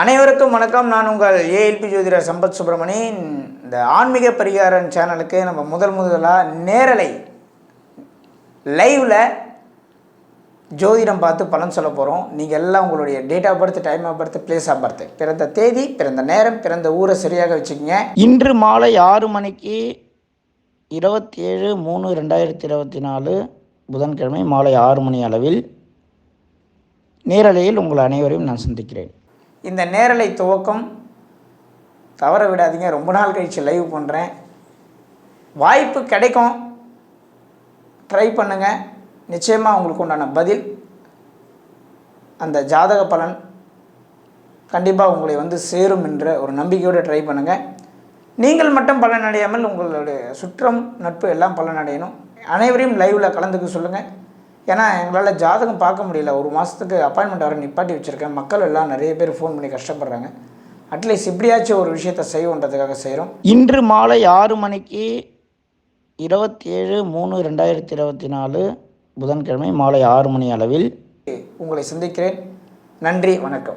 அனைவருக்கும் வணக்கம். நான் உங்கள் ஏஎல்பி ஜோதிடர் சம்பத் சுப்பிரமணியன். இந்த ஆன்மீக பரிகாரன் சேனலுக்கு நம்ம முதல் முதலாக நேரலை லைவில் ஜோதிடம் பார்த்து பலன் சொல்ல போகிறோம் நீங்கள் எல்லாம் உங்களுடைய date of birth time of birth place of birth பிறந்த தேதி பிறந்த நேரம் பிறந்த ஊரை சரியாக வச்சுக்கோங்க. இன்று மாலை ஆறு மணிக்கு இருபத்தி ஏழு மூணு ரெண்டாயிரத்தி இருபத்தி நாலு புதன்கிழமை மாலை ஆறு மணி அளவில் நேரலையில் உங்கள் அனைவரையும் நான் சந்திக்கிறேன். இந்த நேரலை துவக்கம் தவற விடாதீங்க. ரொம்ப நாள் கழிச்சு லைவ் பண்ணுறேன் வாய்ப்பு கிடைக்கும். ட்ரை பண்ணுங்கள் நிச்சயமாக உங்களுக்கு உண்டான பதில் அந்த ஜாதக பலன் கண்டிப்பாக உங்களை வந்து சேரும் என்ற ஒரு நம்பிக்கையோடு ட்ரை பண்ணுங்கள் நீங்கள் மட்டும் பலனடையாமல் உங்களுடைய சுற்றம் நட்பு எல்லாம் பலனடையணும். அனைவரையும் லைவில் கலந்துக்க சொல்லுங்கள் ஏன்னா எங்களால் ஜாதகம் பார்க்க முடியல. ஒரு மாதத்துக்கு அப்பாயின்மெண்ட் வர நிப்பாட்டி வச்சுருக்கேன். மக்கள் எல்லாம் நிறைய பேர் ஃபோன் பண்ணி கஷ்டப்படுறாங்க. அட்லீஸ்ட் இப்படியாச்சும் ஒரு விஷயத்தை செய்வோன்றதுக்காக செய்கிறோம் இன்று மாலை ஆறு மணிக்கு இருபத்தி ஏழு மூணு ரெண்டாயிரத்தி இருபத்தி நாலு புதன்கிழமை மாலை ஆறு மணி அளவில் உங்களை சந்திக்கிறேன். நன்றி வணக்கம்.